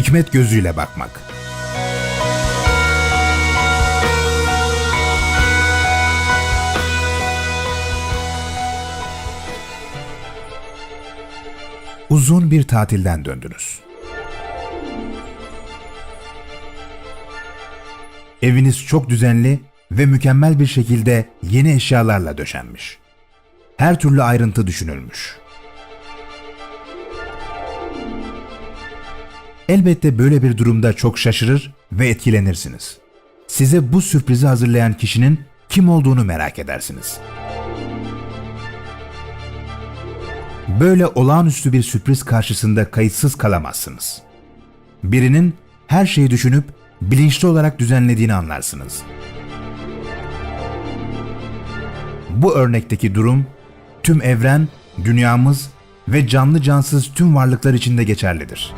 Hikmet gözüyle bakmak. Uzun bir tatilden döndünüz. Eviniz çok düzenli ve mükemmel bir şekilde yeni eşyalarla döşenmiş. Her türlü ayrıntı düşünülmüş. Elbette böyle bir durumda çok şaşırır ve etkilenirsiniz. Size bu sürprizi hazırlayan kişinin kim olduğunu merak edersiniz. Böyle olağanüstü bir sürpriz karşısında kayıtsız kalamazsınız. Birinin her şeyi düşünüp bilinçli olarak düzenlediğini anlarsınız. Bu örnekteki durum tüm evren, dünyamız ve canlı cansız tüm varlıklar için de geçerlidir.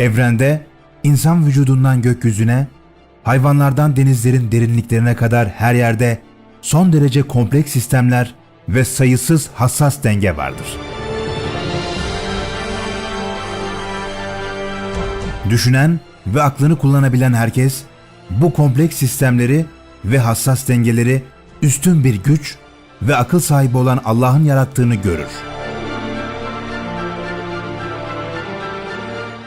Evrende insan vücudundan gökyüzüne, hayvanlardan denizlerin derinliklerine kadar her yerde son derece kompleks sistemler ve sayısız hassas denge vardır. Düşünen ve aklını kullanabilen herkes bu kompleks sistemleri ve hassas dengeleri üstün bir güç ve akıl sahibi olan Allah'ın yarattığını görür.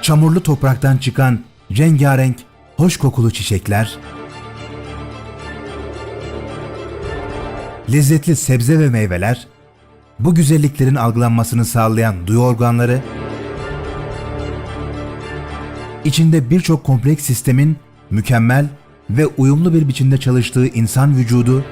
Çamurlu topraktan çıkan rengarenk, hoş kokulu çiçekler, lezzetli sebze ve meyveler, bu güzelliklerin algılanmasını sağlayan duyu organları, içinde birçok kompleks sistemin mükemmel ve uyumlu bir biçimde çalıştığı insan vücudu,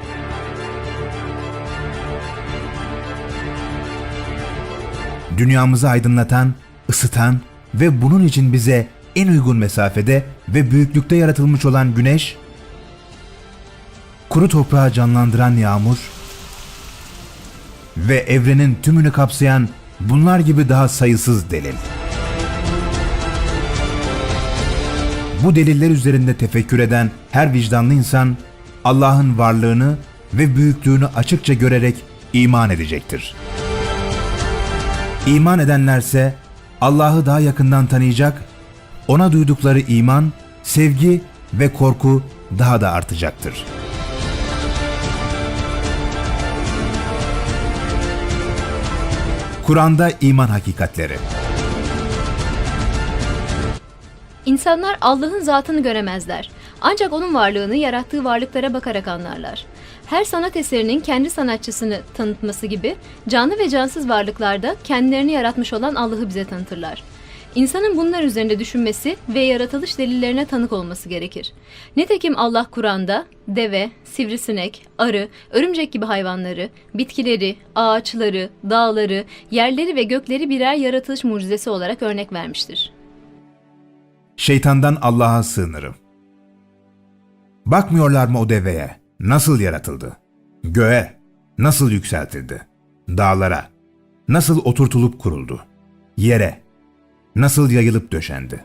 dünyamızı aydınlatan, ısıtan ve bunun için bize en uygun mesafede ve büyüklükte yaratılmış olan güneş, kuru toprağı canlandıran yağmur ve evrenin tümünü kapsayan bunlar gibi daha sayısız delil. Bu deliller üzerinde tefekkür eden her vicdanlı insan Allah'ın varlığını ve büyüklüğünü açıkça görerek iman edecektir. İman edenlerse Allah'ı daha yakından tanıyacak, ona duydukları iman, sevgi ve korku daha da artacaktır. Kur'an'da iman hakikatleri İnsanlar Allah'ın zatını göremezler. Ancak onun varlığını yarattığı varlıklara bakarak anlarlar. Her sanat eserinin kendi sanatçısını tanıtması gibi canlı ve cansız varlıklarda kendilerini yaratmış olan Allah'ı bize tanıtırlar. İnsanın bunlar üzerinde düşünmesi ve yaratılış delillerine tanık olması gerekir. Nitekim Allah Kur'an'da deve, sivrisinek, arı, örümcek gibi hayvanları, bitkileri, ağaçları, dağları, yerleri ve gökleri birer yaratılış mucizesi olarak örnek vermiştir. Şeytandan Allah'a sığınırım. Bakmıyorlar mı o deveye? Nasıl yaratıldı? Göğe nasıl yükseltildi? Dağlara nasıl oturtulup kuruldu? Yere nasıl yayılıp döşendi?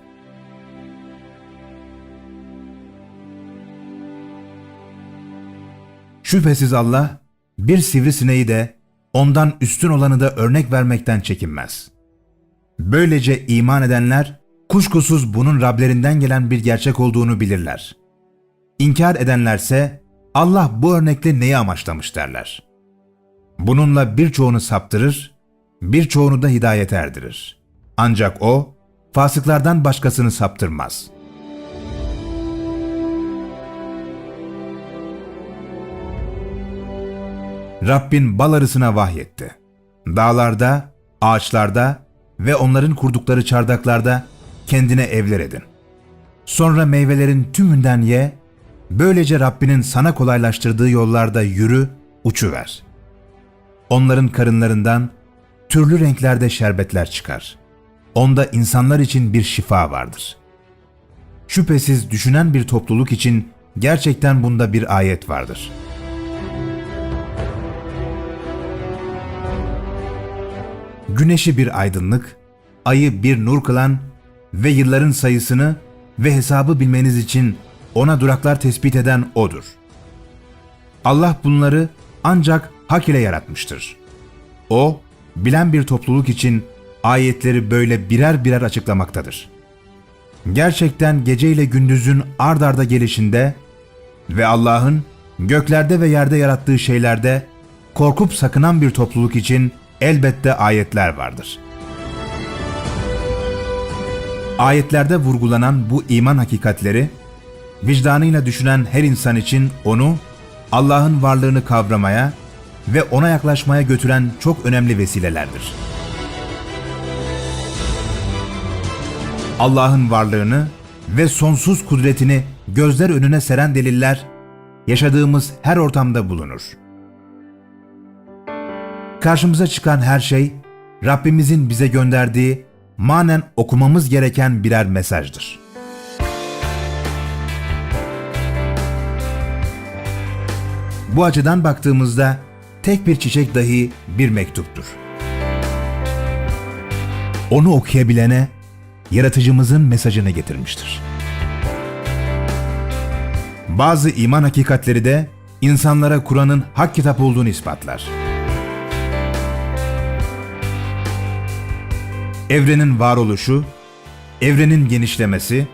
Şüphesiz Allah bir sivrisineği de ondan üstün olanı da örnek vermekten çekinmez. Böylece iman edenler kuşkusuz bunun Rablerinden gelen bir gerçek olduğunu bilirler. İnkar edenlerse Allah bu örnekle neyi amaçlamış derler. Bununla birçoğunu saptırır, birçoğunu da hidayete erdirir. Ancak o, fasıklardan başkasını saptırmaz. Rabbin bal arısına vahyetti. Dağlarda, ağaçlarda ve onların kurdukları çardaklarda kendine evler edin. Sonra meyvelerin tümünden ye, böylece Rabbinin sana kolaylaştırdığı yollarda yürü, uçuver. Onların karınlarından türlü renklerde şerbetler çıkar. Onda insanlar için bir şifa vardır. Şüphesiz düşünen bir topluluk için gerçekten bunda bir ayet vardır.'' güneşi bir aydınlık, ayı bir nur kılan ve yılların sayısını ve hesabı bilmeniz için ona duraklar tespit eden O'dur. Allah bunları ancak hak ile yaratmıştır. O, bilen bir topluluk için ayetleri böyle birer birer açıklamaktadır. Gerçekten gece ile gündüzün ard arda gelişinde ve Allah'ın göklerde ve yerde yarattığı şeylerde korkup sakınan bir topluluk için elbette ayetler vardır. Ayetlerde vurgulanan bu iman hakikatleri, vicdanıyla düşünen her insan için onu Allah'ın varlığını kavramaya ve ona yaklaşmaya götüren çok önemli vesilelerdir. Allah'ın varlığını ve sonsuz kudretini gözler önüne seren deliller yaşadığımız her ortamda bulunur. Karşımıza çıkan her şey Rabbimizin bize gönderdiği manen okumamız gereken birer mesajdır. Bu açıdan baktığımızda tek bir çiçek dahi bir mektuptur. Onu okuyabilene yaratıcımızın mesajını getirmiştir. Bazı iman hakikatleri de insanlara Kur'an'ın hak kitap olduğunu ispatlar. Evrenin varoluşu, evrenin genişlemesi,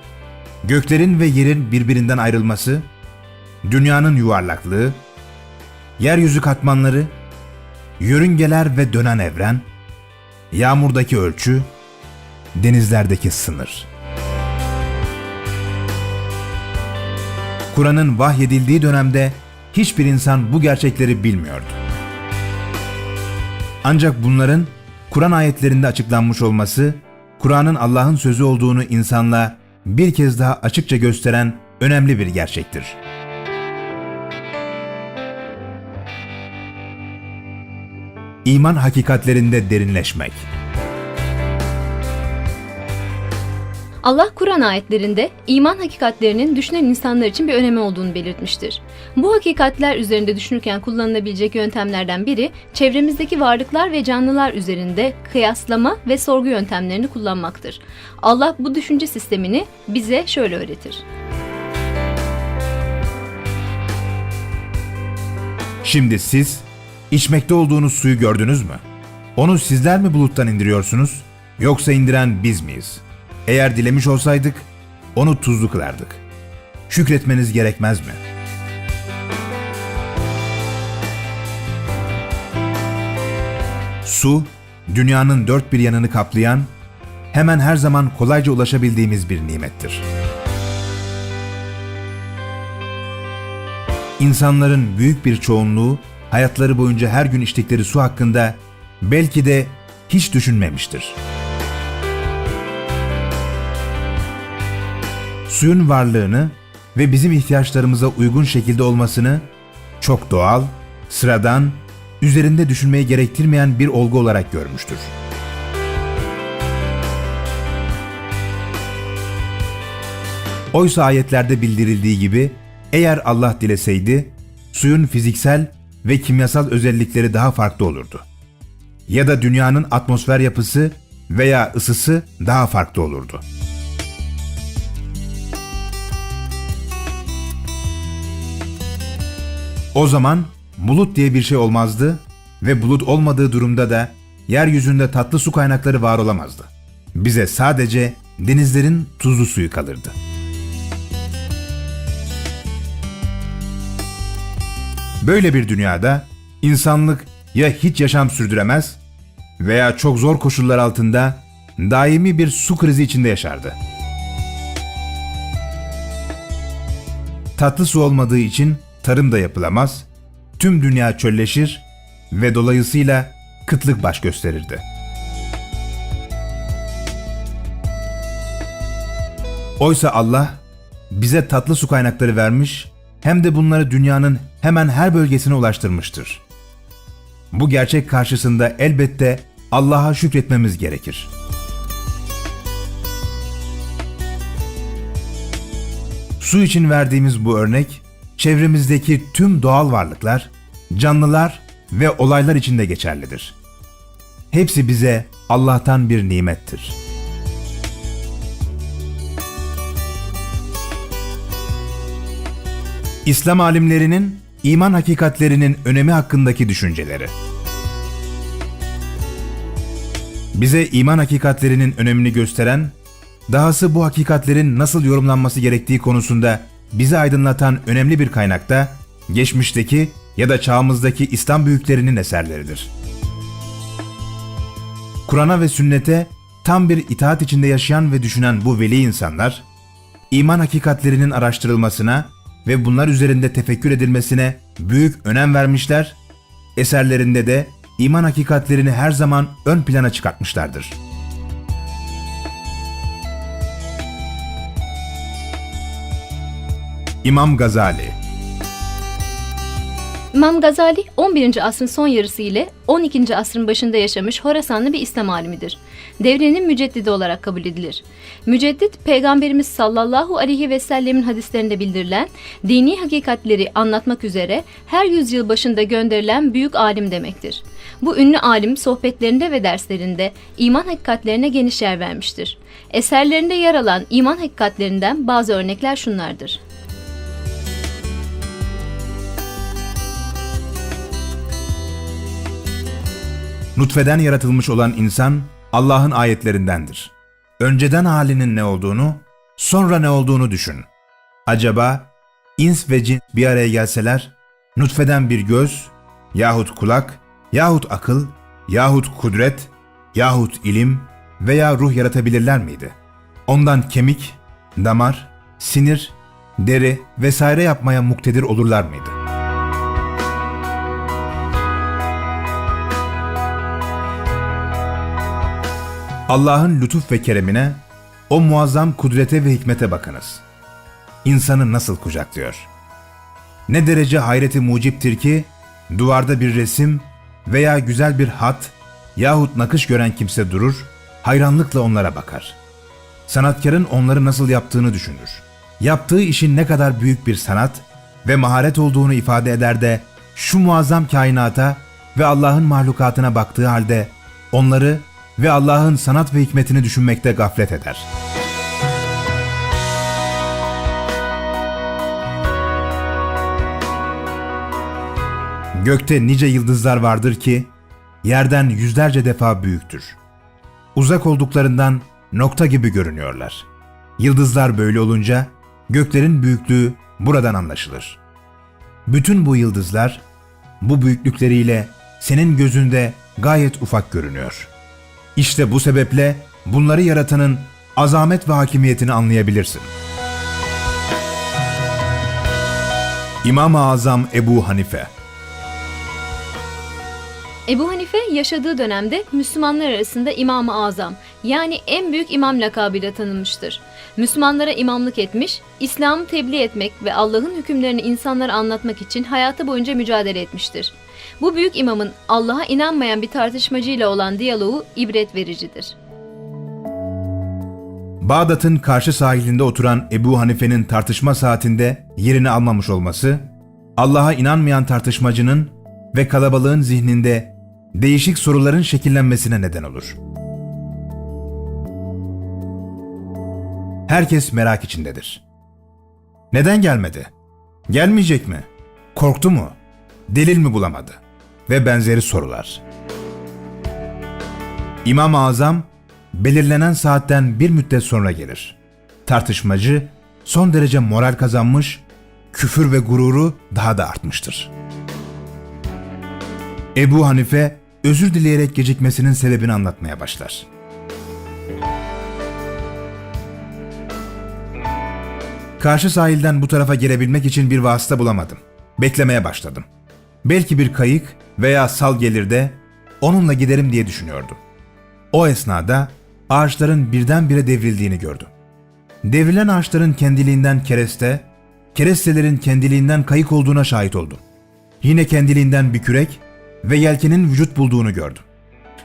göklerin ve yerin birbirinden ayrılması, dünyanın yuvarlaklığı, yeryüzü katmanları, yörüngeler ve dönen evren, yağmurdaki ölçü, denizlerdeki sınır. Kur'an'ın vahyedildiği dönemde hiçbir insan bu gerçekleri bilmiyordu. Ancak bunların Kur'an ayetlerinde açıklanmış olması, Kur'an'ın Allah'ın sözü olduğunu insanla bir kez daha açıkça gösteren önemli bir gerçektir. İman hakikatlerinde derinleşmek. Allah Kur'an ayetlerinde iman hakikatlerinin düşünen insanlar için bir önemi olduğunu belirtmiştir. Bu hakikatler üzerinde düşünürken kullanılabilecek yöntemlerden biri çevremizdeki varlıklar ve canlılar üzerinde kıyaslama ve sorgu yöntemlerini kullanmaktır. Allah bu düşünce sistemini bize şöyle öğretir. Şimdi siz içmekte olduğunuz suyu gördünüz mü? Onu sizler mi buluttan indiriyorsunuz yoksa indiren biz miyiz? Eğer dilemiş olsaydık onu tuzlu kılardık. Şükretmeniz gerekmez mi? Su, dünyanın dört bir yanını kaplayan, hemen her zaman kolayca ulaşabildiğimiz bir nimettir. İnsanların büyük bir çoğunluğu hayatları boyunca her gün içtikleri su hakkında belki de hiç düşünmemiştir. Suyun varlığını ve bizim ihtiyaçlarımıza uygun şekilde olmasını çok doğal, sıradan, üzerinde düşünmeyi gerektirmeyen bir olgu olarak görmüştür. Oysa ayetlerde bildirildiği gibi eğer Allah dileseydi suyun fiziksel ve kimyasal özellikleri daha farklı olurdu. Ya da dünyanın atmosfer yapısı veya ısısı daha farklı olurdu. O zaman bulut diye bir şey olmazdı ve bulut olmadığı durumda da yeryüzünde tatlı su kaynakları var olamazdı. Bize sadece denizlerin tuzlu suyu kalırdı. Böyle bir dünyada insanlık ya hiç yaşam sürdüremez veya çok zor koşullar altında daimi bir su krizi içinde yaşardı. Tatlı su olmadığı için tarım da yapılamaz, tüm dünya çölleşir ve dolayısıyla kıtlık baş gösterirdi. Oysa Allah bize tatlı su kaynakları vermiş hem de bunları dünyanın hemen her bölgesine ulaştırmıştır. Bu gerçek karşısında elbette Allah'a şükretmemiz gerekir. Su için verdiğimiz bu örnek, çevremizdeki tüm doğal varlıklar, canlılar ve olaylar için de geçerlidir. Hepsi bize Allah'tan bir nimettir. İslam alimlerinin iman hakikatlerinin önemi hakkındaki düşünceleri. Bize iman hakikatlerinin önemini gösteren, dahası bu hakikatlerin nasıl yorumlanması gerektiği konusunda bizi aydınlatan önemli bir kaynakta geçmişteki ya da çağımızdaki İslam büyüklerinin eserleridir. Kur'an'a ve sünnete tam bir itaat içinde yaşayan ve düşünen bu veli insanlar, iman hakikatlerinin araştırılmasına ve bunlar üzerinde tefekkür edilmesine büyük önem vermişler, eserlerinde de iman hakikatlerini her zaman ön plana çıkartmışlardır. İmam Gazali İmam Gazali 11. asrın son yarısı ile 12. asrın başında yaşamış Horasanlı bir İslam alimidir. Devrinin müceddidi olarak kabul edilir. Müceddit, Peygamberimiz sallallahu aleyhi ve sellemin hadislerinde bildirilen dini hakikatleri anlatmak üzere her yüzyıl başında gönderilen büyük alim demektir. Bu ünlü alim sohbetlerinde ve derslerinde iman hakikatlerine geniş yer vermiştir. Eserlerinde yer alan iman hakikatlerinden bazı örnekler şunlardır. Nutfeden yaratılmış olan insan Allah'ın ayetlerindendir. Önceden halinin ne olduğunu, sonra ne olduğunu düşün. Acaba ins ve cin bir araya gelseler, nutfeden bir göz, yahut kulak, yahut akıl, yahut kudret, yahut ilim veya ruh yaratabilirler miydi? Ondan kemik, damar, sinir, deri vesaire yapmaya muktedir olurlar mıydı? Allah'ın lütuf ve keremine, o muazzam kudrete ve hikmete bakınız. İnsanı nasıl kucaklıyor? Ne derece hayreti muciptir ki, duvarda bir resim veya güzel bir hat yahut nakış gören kimse durur, hayranlıkla onlara bakar. Sanatkarın onları nasıl yaptığını düşünür. Yaptığı işin ne kadar büyük bir sanat ve maharet olduğunu ifade eder de, şu muazzam kainata ve Allah'ın mahlukatına baktığı halde onları ve Allah'ın sanat ve hikmetini düşünmekte gaflet eder. Gökte nice yıldızlar vardır ki yerden yüzlerce defa büyüktür. Uzak olduklarından nokta gibi görünüyorlar. Yıldızlar böyle olunca göklerin büyüklüğü buradan anlaşılır. Bütün bu yıldızlar bu büyüklükleriyle senin gözünde gayet ufak görünüyor.'' İşte bu sebeple bunları yaratanın azamet ve hakimiyetini anlayabilirsin. İmam-ı Azam Ebu Hanife Ebu Hanife yaşadığı dönemde Müslümanlar arasında İmam-ı Azam yani en büyük imam lakabıyla tanınmıştır. Müslümanlara imamlık etmiş, İslam'ı tebliğ etmek ve Allah'ın hükümlerini insanlara anlatmak için hayatı boyunca mücadele etmiştir. Bu büyük imamın Allah'a inanmayan bir tartışmacıyla olan diyaloğu ibret vericidir. Bağdat'ın karşı sahilinde oturan Ebu Hanife'nin tartışma saatinde yerini almamış olması, Allah'a inanmayan tartışmacının ve kalabalığın zihninde değişik soruların şekillenmesine neden olur. Herkes merak içindedir. Neden gelmedi? Gelmeyecek mi? Korktu mu? Delil mi bulamadı? Ve benzeri sorular. İmam-ı Azam belirlenen saatten bir müddet sonra gelir. Tartışmacı son derece moral kazanmış, küfür ve gururu daha da artmıştır. Ebu Hanife özür dileyerek gecikmesinin sebebini anlatmaya başlar. Karşı sahilden bu tarafa gelebilmek için bir vasıta bulamadım. Beklemeye başladım. Belki bir kayık veya sal gelir de onunla giderim diye düşünüyordum. O esnada ağaçların birdenbire devrildiğini gördüm. Devrilen ağaçların kendiliğinden kereste, kerestelerin kendiliğinden kayık olduğuna şahit oldum. Yine kendiliğinden bir kürek ve yelkenin vücut bulduğunu gördüm.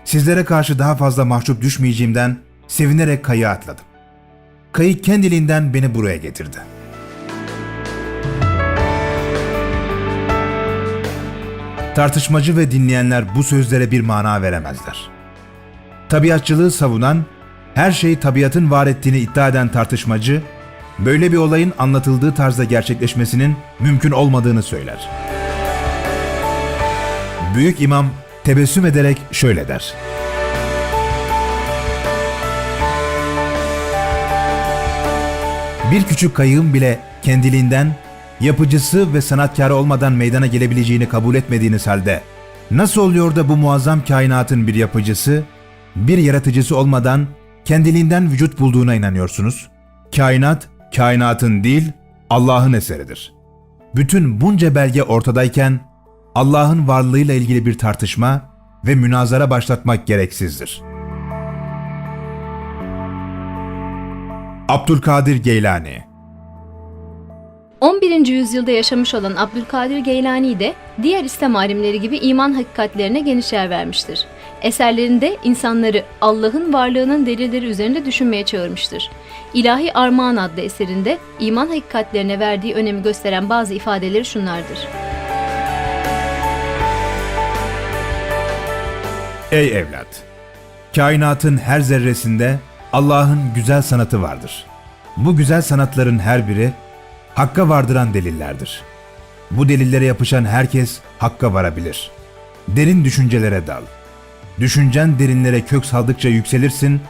Sizlere karşı daha fazla mahcup düşmeyeceğimden sevinerek kayığa atladım. Kayık kendiliğinden beni buraya getirdi. Tartışmacı ve dinleyenler bu sözlere bir mana veremezler. Tabiatçılığı savunan, her şeyi tabiatın var ettiğini iddia eden tartışmacı, böyle bir olayın anlatıldığı tarzda gerçekleşmesinin mümkün olmadığını söyler. Büyük İmam tebessüm ederek şöyle der. Bir küçük kayığın bile kendiliğinden yapıcısı ve sanatkarı olmadan meydana gelebileceğini kabul etmediğiniz halde nasıl oluyor da bu muazzam kainatın bir yapıcısı, bir yaratıcısı olmadan kendiliğinden vücut bulduğuna inanıyorsunuz? Kainat, kainatın değil, Allah'ın eseridir. Bütün bunca belge ortadayken Allah'ın varlığıyla ilgili bir tartışma ve münazara başlatmak gereksizdir. Abdülkadir Geylani 11. yüzyılda yaşamış olan Abdülkadir Geylani de diğer İslam alimleri gibi iman hakikatlerine geniş yer vermiştir. Eserlerinde insanları Allah'ın varlığının delilleri üzerinde düşünmeye çağırmıştır. İlahi Armağan adlı eserinde iman hakikatlerine verdiği önemi gösteren bazı ifadeleri şunlardır. Ey evlat! Kainatın her zerresinde Allah'ın güzel sanatı vardır. Bu güzel sanatların her biri Hakka vardıran delillerdir. Bu delillere yapışan herkes Hakka varabilir. Derin düşüncelere dal. Düşüncen derinlere kök saldıkça yükselirsin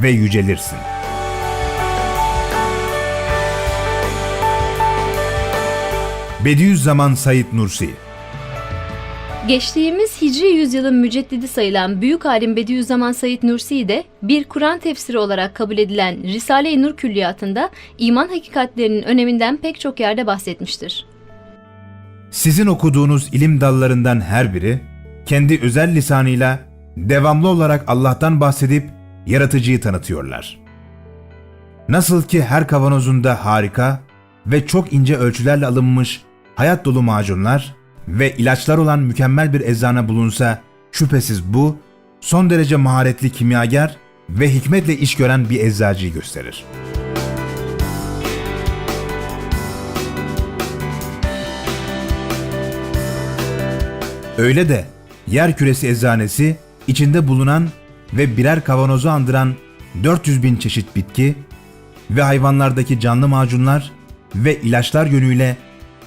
ve yücelirsin. Bediüzzaman Said Nursi Geçtiğimiz Hicri yüzyılın müceddidi sayılan Büyük Alim Bediüzzaman Said Nursi de bir Kur'an tefsiri olarak kabul edilen Risale-i Nur külliyatında iman hakikatlerinin öneminden pek çok yerde bahsetmiştir. Sizin okuduğunuz ilim dallarından her biri kendi özel lisanıyla devamlı olarak Allah'tan bahsedip yaratıcıyı tanıtıyorlar. Nasıl ki her kavanozunda harika ve çok ince ölçülerle alınmış hayat dolu macunlar ve ilaçlar olan mükemmel bir eczane bulunsa şüphesiz bu son derece maharetli kimyager ve hikmetle iş gören bir eczacıyı gösterir. Öyle de yer küresi eczanesi içinde bulunan ve birer kavanozu andıran 400 bin çeşit bitki ve hayvanlardaki canlı macunlar ve ilaçlar yönüyle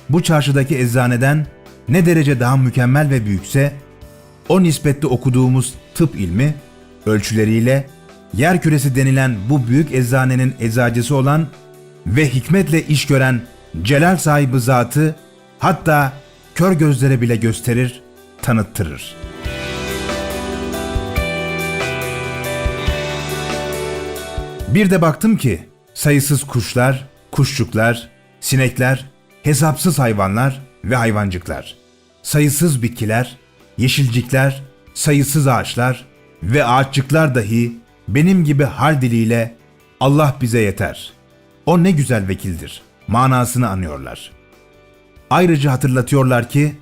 bu çarşıdaki eczaneden ne derece daha mükemmel ve büyükse o nispette okuduğumuz tıp ilmi ölçüleriyle yer küresi denilen bu büyük eczanenin eczacısı olan ve hikmetle iş gören celal sahibi zatı hatta kör gözlere bile gösterir, tanıttırır. Bir de baktım ki sayısız kuşlar, kuşçuklar, sinekler, hesapsız hayvanlar ve hayvancıklar, sayısız bitkiler, yeşilcikler, sayısız ağaçlar ve ağaççıklar dahi benim gibi hal diliyle Allah bize yeter. O ne güzel vekildir manasını anıyorlar. Ayrıca hatırlatıyorlar ki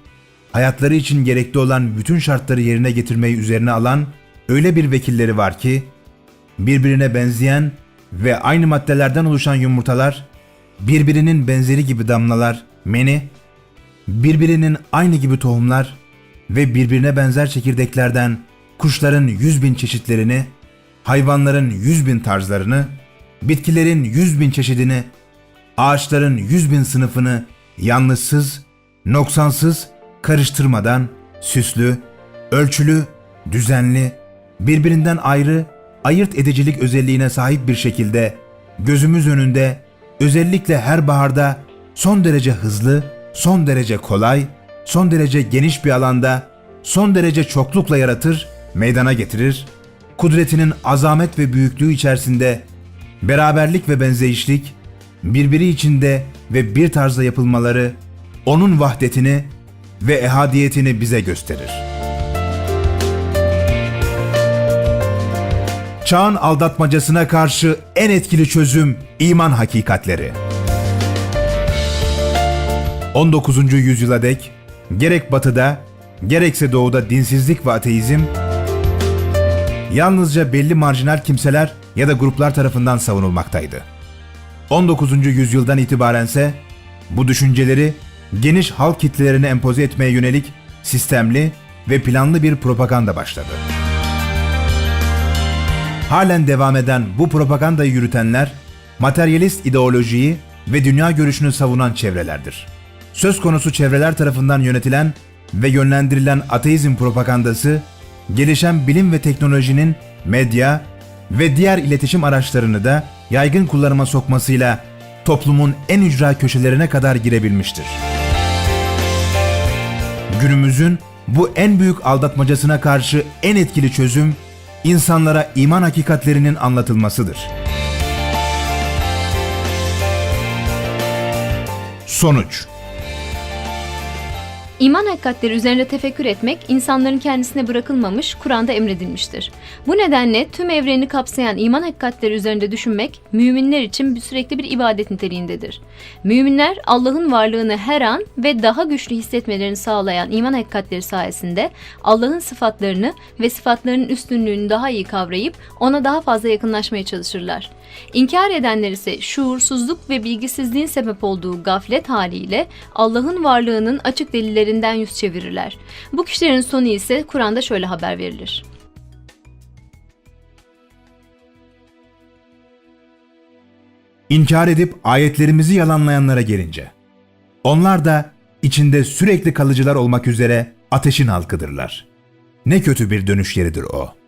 hayatları için gerekli olan bütün şartları yerine getirmeyi üzerine alan öyle bir vekilleri var ki birbirine benzeyen ve aynı maddelerden oluşan yumurtalar, birbirinin benzeri gibi damlalar, meni, birbirinin aynı gibi tohumlar ve birbirine benzer çekirdeklerden kuşların yüz bin çeşitlerini, hayvanların yüz bin tarzlarını, bitkilerin yüz bin çeşidini, ağaçların yüz bin sınıfını yanlışsız, noksansız, karıştırmadan süslü, ölçülü, düzenli, birbirinden ayrı, ayırt edicilik özelliğine sahip bir şekilde gözümüz önünde özellikle her baharda son derece hızlı, son derece kolay, son derece geniş bir alanda son derece çoklukla yaratır, meydana getirir. Kudretinin azamet ve büyüklüğü içerisinde beraberlik ve benzeyişlik, birbiri içinde ve bir tarzda yapılmaları onun vahdetini ve ehadiyetini bize gösterir. Çağın aldatmacasına karşı en etkili çözüm iman hakikatleri. 19. yüzyıla dek gerek batıda gerekse doğuda dinsizlik ve ateizm yalnızca belli marjinal kimseler ya da gruplar tarafından savunulmaktaydı. 19. yüzyıldan itibarense bu düşünceleri geniş halk kitlelerine empoze etmeye yönelik sistemli ve planlı bir propaganda başladı. Halen devam eden bu propagandayı yürütenler materyalist ideolojiyi ve dünya görüşünü savunan çevrelerdir. Söz konusu çevreler tarafından yönetilen ve yönlendirilen ateizm propagandası, gelişen bilim ve teknolojinin medya ve diğer iletişim araçlarını da yaygın kullanıma sokmasıyla toplumun en ücra köşelerine kadar girebilmiştir. Günümüzün bu en büyük aldatmacasına karşı en etkili çözüm insanlara iman hakikatlerinin anlatılmasıdır. Sonuç İman hakikatleri üzerinde tefekkür etmek insanların kendisine bırakılmamış, Kur'an'da emredilmiştir. Bu nedenle tüm evreni kapsayan iman hakikatleri üzerinde düşünmek müminler için bir- sürekli bir ibadet niteliğindedir. Müminler Allah'ın varlığını her an ve daha güçlü hissetmelerini sağlayan iman hakikatleri sayesinde Allah'ın sıfatlarını ve sıfatlarının üstünlüğünü daha iyi kavrayıp ona daha fazla yakınlaşmaya çalışırlar. İnkar edenler ise şuursuzluk ve bilgisizliğin sebep olduğu gaflet haliyle Allah'ın varlığının açık delillerinden yüz çevirirler. Bu kişilerin sonu ise Kur'an'da şöyle haber verilir. İnkar edip ayetlerimizi yalanlayanlara gelince, onlar da içinde sürekli kalıcılar olmak üzere ateşin halkıdırlar. Ne kötü bir dönüş yeridir o.